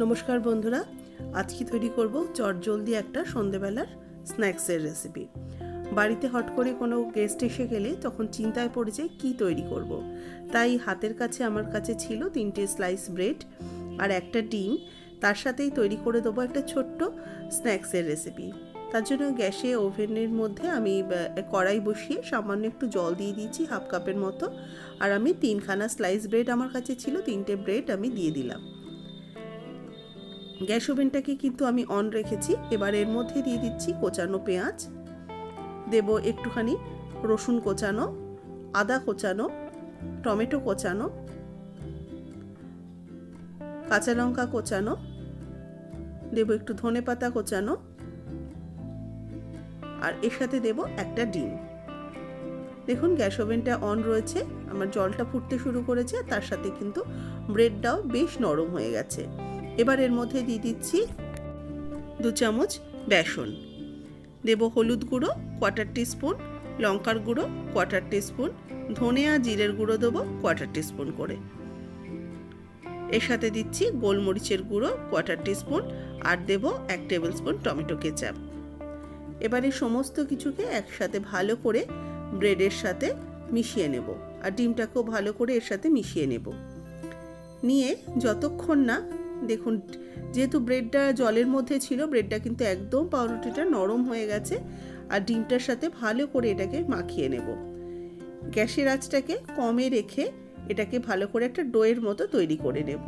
নমস্কার বন্ধুরা, আজকে তৈরি করব চটজলদি একটা সন্ধেবেলার স্ন্যাক্সের রেসিপি। বাড়িতে হট করে কোনো গেস্ট এসে গেলে তখন চিন্তায় পড়ে যায় কী তৈরি করব। তাই হাতের কাছে আমার কাছে ছিল তিনটে স্লাইস ব্রেড আর একটা ডিম। তার সাথেই তৈরি করে দেবো একটা ছোট্ট স্ন্যাক্সের রেসিপি। তার জন্য গ্যাসে ওভেনের মধ্যে আমি কড়াই বসিয়ে সামান্য একটু জল দিয়ে দিয়েছি হাফ কাপের মতো। আর আমি তিনখানা স্লাইস ব্রেড আমার কাছে ছিল, তিনটে ব্রেড আমি দিয়ে দিলাম। গ্যাস ওভেনটাকে কিন্তু আমি অন রেখেছি। এবার এর মধ্যে দিয়ে দিচ্ছি কোচানো পেঁয়াজ। দেব একটুখানি রসুন কোচানো, আদা কোচানো, টমেটো কোচানো, কাঁচা লঙ্কা কোচানো, দেব একটু ধনে পাতা কোচানো, আর এর সাথে দেব একটা ডিম। দেখুন, গ্যাস ওভেনটা অন রয়েছে, আমার জলটা ফুটতে শুরু করেছে তার সাথে কিন্তু ব্রেডটাও বেশ নরম হয়ে গেছে। এবার এর মধ্যে দিয়ে দিচ্ছি দু চামচ বেসন। দেব হলুদ গুঁড়ো কোয়ার্টার টিস্পুন লঙ্কার গুঁড়ো কোয়ার্টার টিস্পুন ধনে আর জিরের গুঁড়ো দেবো কোয়ার্টার টিস্পুন করে। এর সাথে দিচ্ছি গোলমরিচের গুঁড়ো কোয়ার্টার টিস্পুন আর দেব এক টেবিল স্পুন টমেটো কেচাপ। এবারে সমস্ত কিছুকে একসাথে ভালো করে ব্রেডের সাথে মিশিয়ে নেব, আর ডিমটাকেও ভালো করে এর সাথে মিশিয়ে নেব। নিয়ে যতক্ষণ না দেখুন, যেহেতু ব্রেডটা জলের মধ্যে ছিল, ব্রেডটা কিন্তু একদম পাউরুটিটা নরম হয়ে গেছে। আর ডিমটার সাথে ভালো করে এটাকে মাখিয়ে নেব। গ্যাসের আঁচটাকে কমে রেখে এটাকে ভালো করে একটা ডোয়ের মতো তৈরি করে নেব।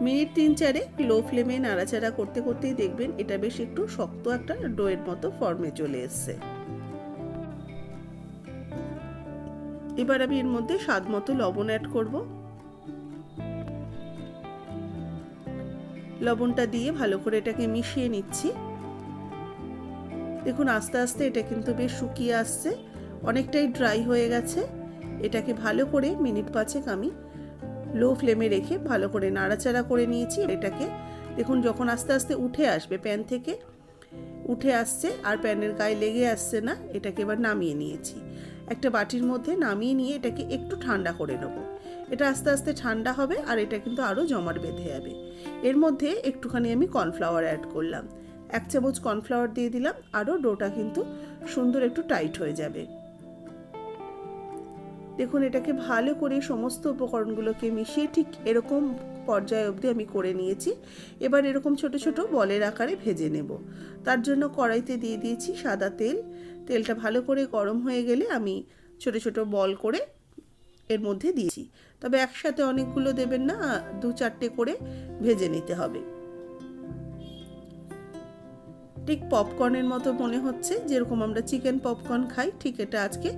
মিনিট তিন চারে লো ফ্লেমে নাড়াচাড়া করতে করতেই দেখবেন এটা বেশ একটু শক্ত একটা ডোয়ের মতো ফর্মে চলে এসছে। এবার আমি এর মধ্যে স্বাদ মতো লবণ অ্যাড করব। লবণটা দিয়ে ভালো করে এটাকে মিশিয়ে নিচ্ছি। দেখুন, আস্তে আস্তে এটা কিন্তু বেশ শুকিয়ে আসছে, অনেকটাই ড্রাই হয়ে গেছে। এটাকে ভালো করে মিনিট পাঁচেক আমি লো ফ্লেমে রেখে ভালো করে নাড়াচাড়া করে নিয়েছি। এটাকে দেখুন, যখন আস্তে আস্তে উঠে আসবে প্যান থেকে, উঠে আসছে আর প্যানের গায়ে লেগে আসছে না, এটাকে এবার নামিয়ে নিয়েছি। একটা বাটির মধ্যে নামিয়ে নিয়ে এটাকে একটু ঠান্ডা করে নেব। এটা আস্তে আস্তে ঠান্ডা হবে আর এটা কিন্তু আরও জমাট বেঁধে যাবে। এর মধ্যে একটুখানি আমি কর্নফ্লাওয়ার অ্যাড করলাম। এক চামচ কর্নফ্লাওয়ার দিয়ে দিলাম, আরও ডোটা কিন্তু সুন্দর একটু টাইট হয়ে যাবে। দেখুন, এটাকে ভালো করে সমস্ত উপকরণগুলোকে মিশিয়ে ঠিক এরকম পর্যায়ে অবধি আমি করে নিয়েছি। এবার এরকম ছোট ছোট বলের আকারে ভেজে নেব। তার জন্য কড়াইতে দিয়ে দিয়েছি সাদা তেল তেলটা ভালো করে গরম হয়ে গেলে আমি ছোট ছোট বল করে এর মধ্যে দিয়েছি। তবে একসাথে অনেকগুলো দেবেন না, দু চারটে করে ভেজে নিতে হবে। ঠিক পপকর্নের মতো মনে হচ্ছে, যেরকম আমরা চিকেন পপকর্ন খাই, ঠিক এটা আজকে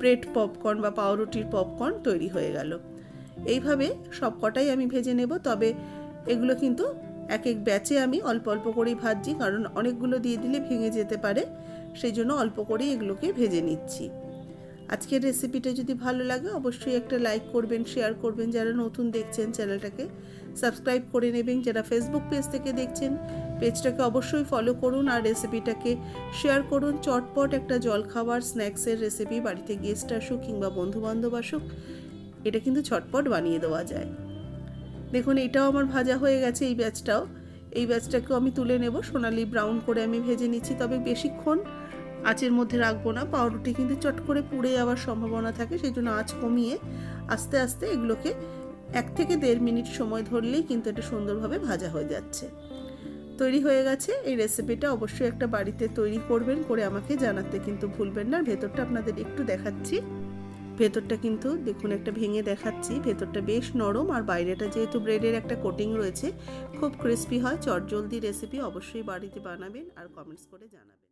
ব্রেড পপকর্ন বা পাউরুটির পপকর্ন তৈরি হয়ে গেল। এইভাবে সব কটাই আমি ভেজে নেব, তবে এগুলো কিন্তু এক এক ব্যাচে আমি অল্প অল্প করেই ভাজছি, কারণ অনেকগুলো দিয়ে দিলে ভেঙে যেতে পারে। সেই জন্য অল্প করেই এগুলোকে ভেজে নিচ্ছি। আজকের রেসিপিটা যদি ভালো লাগে, অবশ্যই একটা লাইক করবেন শেয়ার করবেন। যারা নতুন দেখছেন চ্যানেলটাকে সাবস্ক্রাইব করে নেবেন। যারা ফেসবুক পেজ থেকে দেখছেন পেজটাকে অবশ্যই ফলো করুন আর রেসিপিটাকে শেয়ার করুন। চটপট একটা জলখাবার স্ন্যাক্সের রেসিপি বাড়িতে গেস্ট আসুক কিংবা বন্ধুবান্ধব আসুক, এটা কিন্তু ছটপট বানিয়ে দেওয়া যায়। দেখুন, এটাও আমার ভাজা হয়ে গেছে এই ব্যাচটাও এই ব্যাচটাকেও আমি তুলে নেব। সোনালি ব্রাউন করে আমি ভেজে নিচ্ছি। তবে বেশিক্ষণ আঁচের মধ্যে রাখব না, পাউরুটি কিন্তু চট করে পুড়ে যাওয়ার সম্ভাবনা থাকে সেই জন্য আঁচ কমিয়ে আস্তে আস্তে এগুলোকে এক থেকে দেড় মিনিট সময় ধরলেই কিন্তু এটা সুন্দরভাবে ভাজা হয়ে যাচ্ছে। তৈরি হয়ে গেছে, এই রেসিপিটা অবশ্যই একটা বাড়িতে তৈরি করবেন করে আমাকে জানাতে কিন্তু ভুলবেন না। ভেতরটা আপনাদের একটু দেখাচ্ছি। ভেতরটা কিন্তু দেখুন একটা ভেঙে দেখাচ্ছি, ভেতরটা বেশ নরম। আর বাইরেটা যেহেতু ব্রেডের একটা কোটিং রয়েছে, খুব ক্রিস্পি হয়। চটজলদি রেসিপি অবশ্যই বাড়িতে বানাবেন আর কমেন্টস করে জানাবেন।